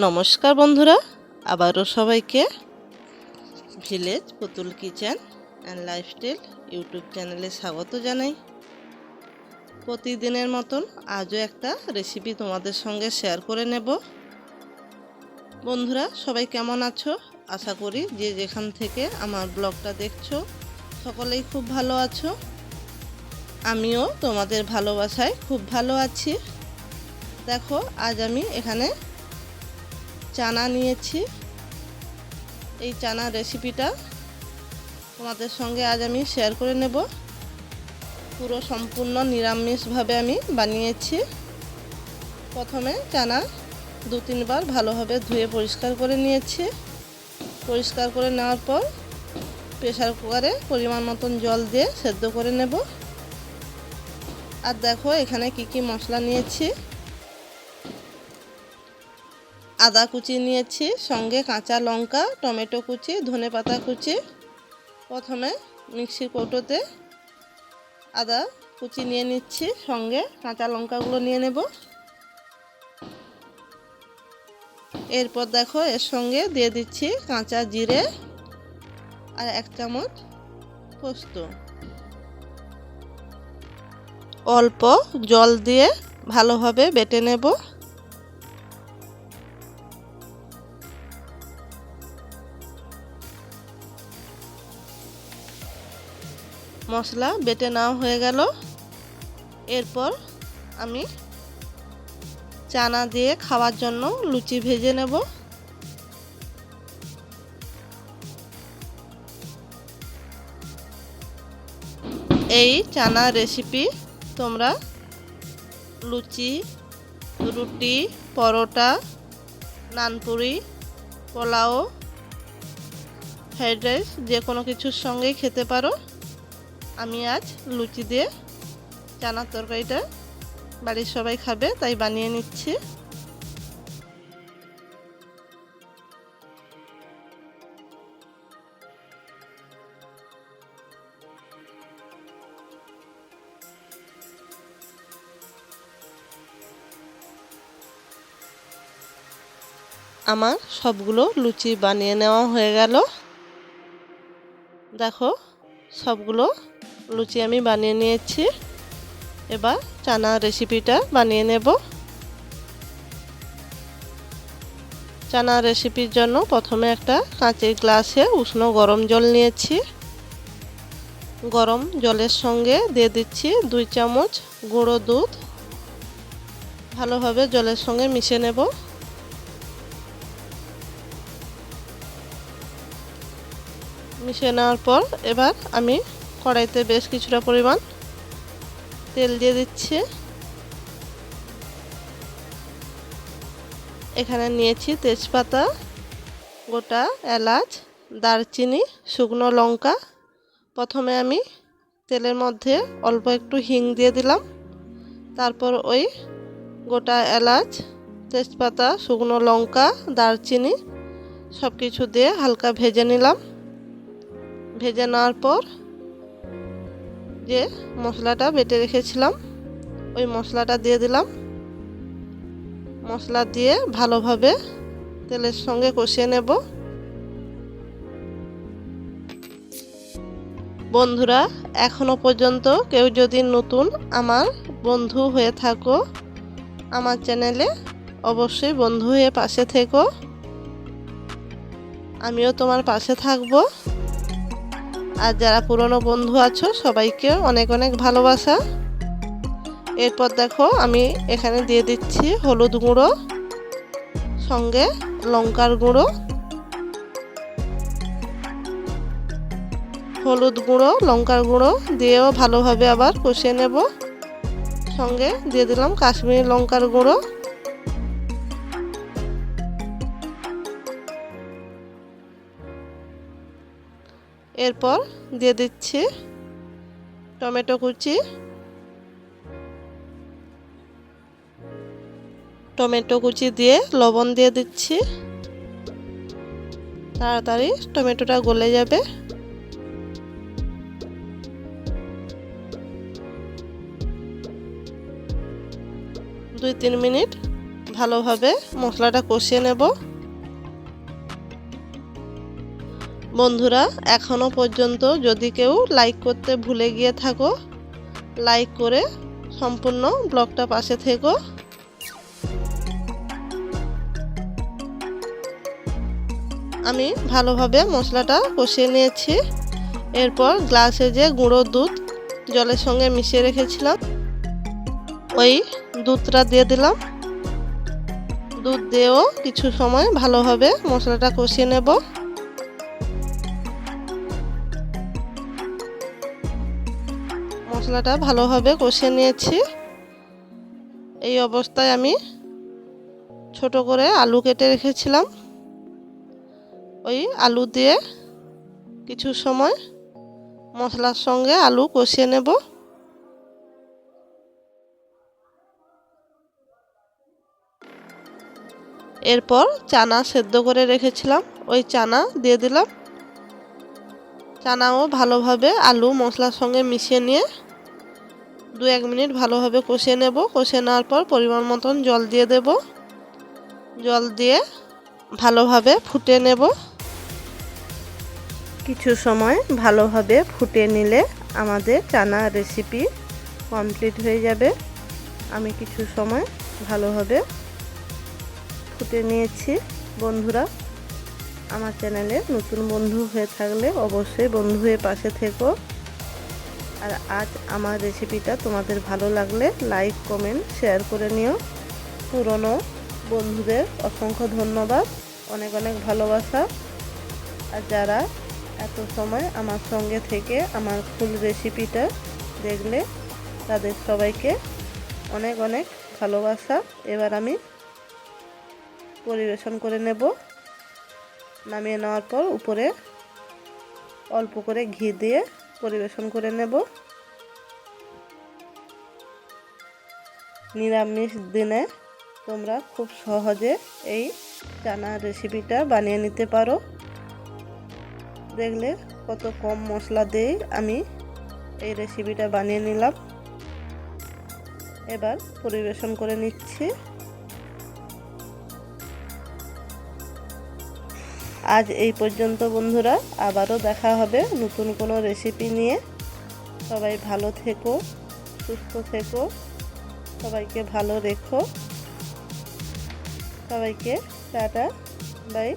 নমস্কার বন্ধুরা, আবারও সবাইকে ভিলেজ পুতুল কিচেন অ্যান্ড লাইফস্টাইল ইউটিউব চ্যানেলে স্বাগত জানাই। প্রতিদিনের মতন আজও একটা রেসিপি তোমাদের সঙ্গে শেয়ার করে নেব। বন্ধুরা, সবাই কেমন আছো? আশা করি যে যেখান থেকে আমার ব্লগটা দেখছ, সকলেই খুব ভালো আছো। আমিও তোমাদের ভালোবাসায় খুব ভালো আছি। দেখো, আজ আমি এখানে চানা নিয়েছি। এই চানা রেসিপিটা তোমাদের সঙ্গে আজ আমি শেয়ার করে নেব। পুরো সম্পূর্ণ নিরামিষভাবে আমি বানিয়েছি। প্রথমে চানা দু তিনবার ভালোভাবে ধুয়ে পরিষ্কার করে নিয়েছি। পরিষ্কার করে নেওয়ার পর প্রেশার কুকারে পরিমাণ মতন জল দিয়ে সেদ্ধ করে নেব। আর দেখো এখানে কি কি মশলা নিয়েছি। আদা কুচি নিয়েছি, সঙ্গে কাঁচা লঙ্কা, টমেটো কুচি, ধনে পাতা কুচি। প্রথমে মিক্সির কৌটোতে আদা কুচি নিয়ে নিচ্ছি, সঙ্গে কাঁচা লঙ্কাগুলো নিয়ে নেব। এরপর দেখো, এর সঙ্গে দিয়ে দিচ্ছি কাঁচা জিরে আর এক চামচ পোস্ত। অল্প জল দিয়ে ভালোভাবে বেটে নেব। মশলা বেটে নেওয়া হয়ে গেল। এরপর আমি চানা দিয়ে খাওয়ার জন্য লুচি ভেজে নেব। এই চানা রেসিপি তোমরা লুচি, রুটি, পরোটা, নানপুরি, পোলাও, ফ্রাইড রাইস যে কোনো কিছুর সঙ্গেই খেতে পারো। আমি আজ লুচি দিয়ে চানার তরকারিটা বাড়ির সবাই খাবে, তাই বানিয়ে নিচ্ছি। আমার সবগুলো লুচি বানিয়ে নেওয়া হয়ে গেল। দেখো, সবগুলো লুচি আমি বানিয়ে নিয়েছি। এবার চানা রেসিপিটা বানিয়ে নেব। চানা রেসিপির জন্য প্রথমে একটা কাঁচের গ্লাসে উষ্ণ গরম জল নিয়েছি। গরম জলের সঙ্গে দিয়ে দিচ্ছি দুই চামচ গুঁড়ো দুধ। ভালোভাবে জলের সঙ্গে মিশে নেব। মিশিয়ে নেওয়ার পর এবার আমি কড়াইতে বেশ কিছুটা পরিমাণ তেল দিয়ে দিচ্ছি। এখানে নিয়েছি তেজপাতা, গোটা, এলাচ, দারচিনি, শুকনো লঙ্কা। প্রথমে আমি তেলের মধ্যে অল্প একটু হিং দিয়ে দিলাম। তারপর ওই গোটা, এলাচ, তেজপাতা, শুকনো লঙ্কা, দারচিনি সব কিছু দিয়ে হালকা ভেজে নিলাম। ভেজে নেওয়ার পর যে মশলাটা বেটে রেখেছিলাম, ওই মশলাটা দিয়ে দিলাম। মশলা দিয়ে ভালোভাবে তেলের সঙ্গে কষিয়ে নেব। বন্ধুরা, এখনও পর্যন্ত কেউ যদি নতুন আমার বন্ধু হয়ে থাকো, আমার চ্যানেলে অবশ্যই বন্ধু হয়ে পাশে থেকো। আমিও তোমার পাশে থাকব। আর যারা পুরনো বন্ধু আছো সবাইকে অনেক অনেক ভালোবাসা। এরপর দেখো, আমি এখানে দিয়ে দিচ্ছি হলুদ গুঁড়ো, সঙ্গে লঙ্কার গুঁড়ো। হলুদ গুঁড়ো, লঙ্কার গুঁড়ো দিয়েও ভালোভাবে আবার কষিয়ে নেব। সঙ্গে দিয়ে দিলাম কাশ্মীরি লঙ্কার গুঁড়ো। এরপর দিয়ে দিচ্ছি টমেটো কুচি টমেটো কুচি দিয়ে লবণ দিয়ে দিচ্ছি। তাড়াতাড়ি টমেটোটা গলে যাবে। দুই তিন মিনিট ভালোভাবে মশলাটা কষিয়ে নেব। বন্ধুরা এখনও পর্যন্ত যদি কেউ লাইক করতে ভুলে গিয়ে থাকো লাইক করে সম্পূর্ণ ব্লগটা পাশে থেকো। আমি ভালোভাবে মশলাটা কষিয়ে নিয়েছি। এরপর গ্লাসে যে গুঁড়ো দুধ জলের সঙ্গে মিশিয়ে রেখেছিলাম, ওই দুধটা দিয়ে দিলাম। দুধ দিয়েও কিছু সময় ভালোভাবে মশলাটা কষিয়ে নেব। মশলাটা ভালোভাবে কষিয়ে নিয়েছি। এই অবস্থায় আমি ছোট করে আলু কেটে রেখেছিলাম। ওই আলু দিয়ে কিছু সময় মশলার সঙ্গে আলু কষিয়ে নেব। এরপর চানা সেদ্ধ করে রেখেছিলাম। ওই চানা দিয়ে দিলাম। চানাও ভালোভাবে আলু মশলার সঙ্গে মিশিয়ে নিয়ে দু এক মিনিট ভালোভাবে কষিয়ে নেব। কষিয়ে নেওয়ার পর পরিমাণ মতন জল দিয়ে দেব। জল দিয়ে ভালোভাবে ফুটে নেব। কিছু সময় ভালোভাবে ফুটে নিলে আমাদের চানা রেসিপি কমপ্লিট হয়ে যাবে। আমি কিছু সময় ভালোভাবে ফুটে নিয়েছি। বন্ধুরা, আমার চ্যানেলে নতুন বন্ধু হয়ে থাকলে অবশ্যই বন্ধু হয়ে পাশে থেকো। আর আজ আমার রেসিপিটা তোমাদের ভালো লাগলে লাইক, কমেন্ট, শেয়ার করে নিও। পুরনো বন্ধুদের অসংখ্য ধন্যবাদ, অনেক অনেক ভালোবাসা। আর যারা এত সময় আমার সঙ্গে থেকে আমার ফুল রেসিপিটা দেখলে তাদের সবাইকে অনেক অনেক ভালোবাসা। এবার আমি পরিবেশন করে নেব। নামিয়ে নেওয়ার পর উপরে অল্প করে ঘি দিয়ে পরিবেশন করে নেব। নিরামিষ দিনে তোমরা খুব সহজে এই চানা রেসিপিটা বানিয়ে নিতে পারো। দেখলে কত কম মশলা দিয়ে আমি এই রেসিপিটা বানিয়ে নিলাম। এবার পরিবেশন করে নিচ্ছি। আজ এই পর্যন্ত বন্ধুরা, আবারও দেখা হবে নতুন কোনো রেসিপি নিয়ে। সবাই ভালো থেকো, সুস্থ থেকো, সবাইকে ভালো রেখো। সবাইকে টাটা বাই